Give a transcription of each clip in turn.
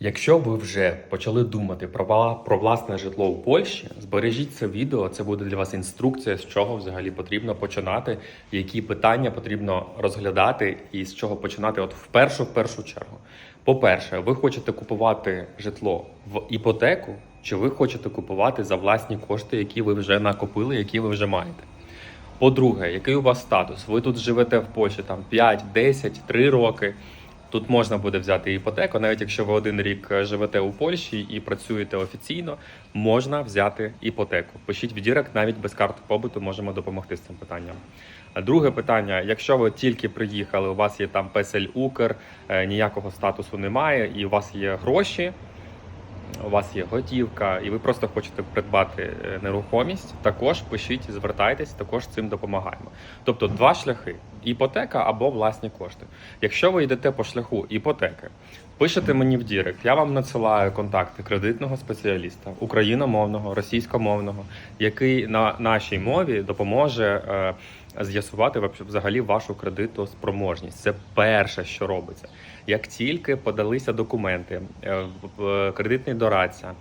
Якщо ви вже почали думати про, про власне житло у Польщі, збережіть це відео. Це буде для вас інструкція, з чого взагалі потрібно починати, які питання потрібно розглядати, і з чого починати. От в першу в першу чергу. По-перше, ви хочете купувати житло в іпотеку, чи ви хочете купувати за власні кошти, які ви вже накопили, які ви вже маєте. По-друге, який у вас статус? Ви тут живете в Польщі там 5, 10, 3 роки. Тут можна буде взяти іпотеку, навіть якщо ви один рік е, живете у Польщі і працюєте офіційно, можна взяти іпотеку. Пишіть в Дірект, навіть без карти побуту можемо допомогти з цим питанням. Друге питання: якщо ви тільки приїхали, у вас є там песель Укр, е, ніякого статусу немає, і у вас є гроші, у вас є готівка, і ви просто хочете придбати е, нерухомість, також пишіть, звертайтесь, також цим допомагаємо. Тобто два шляхи: іпотека або власні кошти. Якщо ви йдете по шляху іпотеки, пишете мені в Дірект, я вам надсилаю контакти кредитного спеціаліста, україномовного, російськомовного, який на нашій мові допоможе. е, З'ясувати взагалі вашу кредитоспроможність. Це перше, що робиться. Як тільки подалися документи, е, в- кредитний дорадця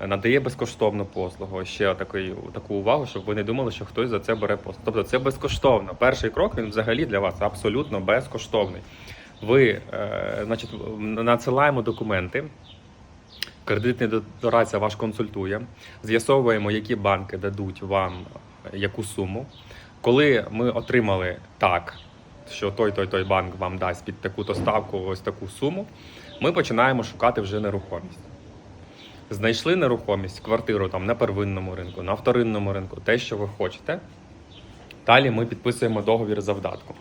надає безкоштовну послугу. Ще такий, таку увагу, щоб ви не думали, що хтось за це бере послугу. Тобто це безкоштовно. Перший крок він взагалі для вас абсолютно безкоштовний. Ви, е, значить, надсилаємо документи. Кредитний до- дорадця ваш консультує, з'ясовуємо, які банки дадуть вам яку суму. Коли ми отримали так, що той той той банк вам дасть під таку-то ставку ось таку суму, ми починаємо шукати вже нерухомість. Знайшли нерухомість, квартиру там на первинному ринку, на вторинному ринку, те, що ви хочете. Далі ми підписуємо договір завдатку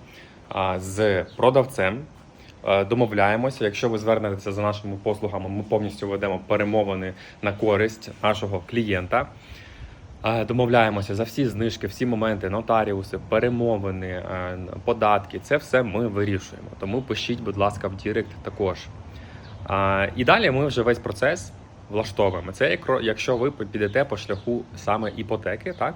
з продавцем. Домовляємося, якщо ви звернетеся за нашими послугами, ми повністю ведемо перемовини на користь нашого клієнта. Домовляємося за всі знижки, всі моменти, нотаріуси, перемовини, податки. Це все ми вирішуємо. Тому пишіть, будь ласка, в Дірект також. І далі ми вже весь процес влаштовуємо. Це як- якщо ви підете по шляху саме іпотеки, так?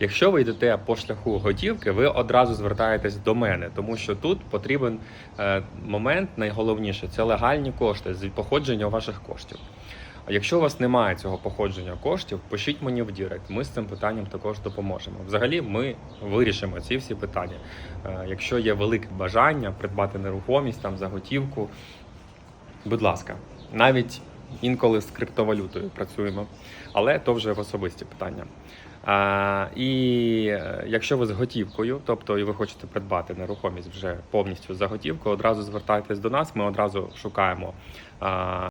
Якщо ви йдете по шляху готівки, ви одразу звертаєтесь до мене, тому що тут потрібен е, момент найголовніше це легальні кошти з походження ваших коштів. Якщо у вас немає цього походження коштів, пишіть мені в Дірект. Ми з цим питанням також допоможемо. Взагалі, ми вирішимо ці всі питання. Е, Якщо є велике бажання придбати нерухомість там за готівку, будь ласка, навіть інколи з криптовалютою працюємо, але то вже в особисті питання. А, і е, якщо ви з готівкою, тобто і ви хочете придбати нерухомість вже повністю за готівку, одразу звертайтесь до нас. Ми одразу шукаємо а,